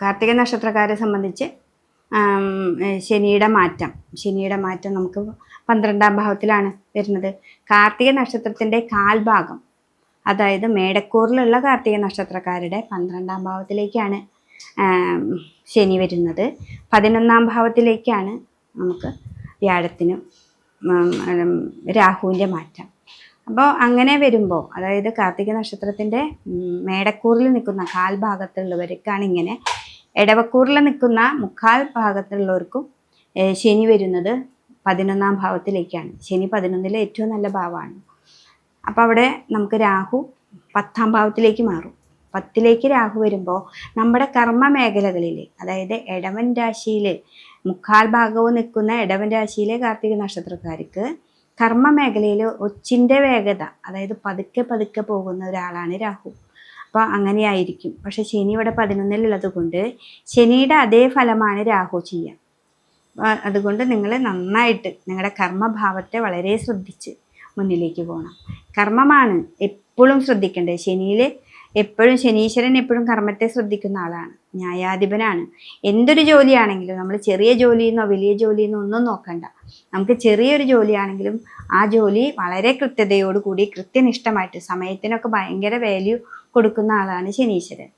കാർത്തിക നക്ഷത്രക്കാരെ സംബന്ധിച്ച് ശനിയുടെ മാറ്റം. ശനിയുടെ മാറ്റം നമുക്ക് പന്ത്രണ്ടാം ഭാവത്തിലാണ് വരുന്നത്. കാർത്തിക നക്ഷത്രത്തിന്റെ കാൽഭാഗം അതായത് മേടക്കൂറിലുള്ള കാർത്തിക നക്ഷത്രക്കാരുടെ പന്ത്രണ്ടാം ഭാവത്തിലേക്കാണ് ശനി വരുന്നത്. പതിനൊന്നാം ഭാവത്തിലേക്കാണ് നമുക്ക് വ്യാഴത്തിനും രാഹുവിന്റെ മാറ്റം. അപ്പോൾ അങ്ങനെ വരുമ്പോൾ അതായത് കാർത്തിക നക്ഷത്രത്തിന്റെ മേടക്കൂറിൽ നിൽക്കുന്ന കാൽഭാഗത്തുള്ളവർക്കാണ് ഇങ്ങനെ ഇടവക്കൂറിൽ നിൽക്കുന്ന മുക്കാൽ ഭാഗത്തുള്ളവർക്കും ശനി വരുന്നത് പതിനൊന്നാം ഭാവത്തിലേക്കാണ്. ശനി പതിനൊന്നിലെ ഏറ്റവും നല്ല ഭാവമാണ്. അപ്പോൾ അവിടെ നമുക്ക് രാഹു പത്താം ഭാവത്തിലേക്ക് മാറും. പത്തിലേക്ക് രാഹു വരുമ്പോൾ നമ്മുടെ കർമ്മ മേഖലകളിൽ അതായത് ഇടവൻ രാശിയിൽ മുക്കാൽ ഭാഗവും നിൽക്കുന്ന ഇടവൻ രാശിയിലെ കാർത്തിക നക്ഷത്രക്കാർക്ക് കർമ്മ മേഖലയിൽ ഒച്ചിന്റെ വേഗത അതായത് പതുക്കെ പതുക്കെ പോകുന്ന ഒരാളാണ് രാഹു. അപ്പോൾ അങ്ങനെയായിരിക്കും. പക്ഷെ ശനി ഇവിടെ പതിനൊന്നിലുള്ളത് കൊണ്ട് ശനിയുടെ അതേ ഫലമാണ് രാഹു ചെയ്യുക. അതുകൊണ്ട് നിങ്ങൾ നന്നായിട്ട് നിങ്ങളുടെ കർമ്മഭാവത്തെ വളരെ ശ്രദ്ധിച്ച് മുന്നിലേക്ക് പോകണം. കർമ്മമാണ് എപ്പോഴും ശ്രദ്ധിക്കേണ്ടത്. ശനിയിൽ എപ്പോഴും ശനീശ്വരൻ എപ്പോഴും കർമ്മത്തെ ശ്രദ്ധിക്കുന്ന ആളാണ്. ന്യായാധിപനാണ്. എന്തൊരു ജോലിയാണെങ്കിലും നമ്മൾ ചെറിയ ജോലിയെന്നോ വലിയ ജോലിയെന്നോ ഒന്നും നോക്കണ്ട. നമുക്ക് ചെറിയൊരു ജോലിയാണെങ്കിലും ആ ജോലി വളരെ കൃത്യതയോടുകൂടി കൃത്യനിഷ്ഠമായിട്ട് സമയത്തിനൊക്കെ ഭയങ്കര വാല്യൂ കൊടുക്കുന്ന ആളാണ് ശനീശ്വരൻ.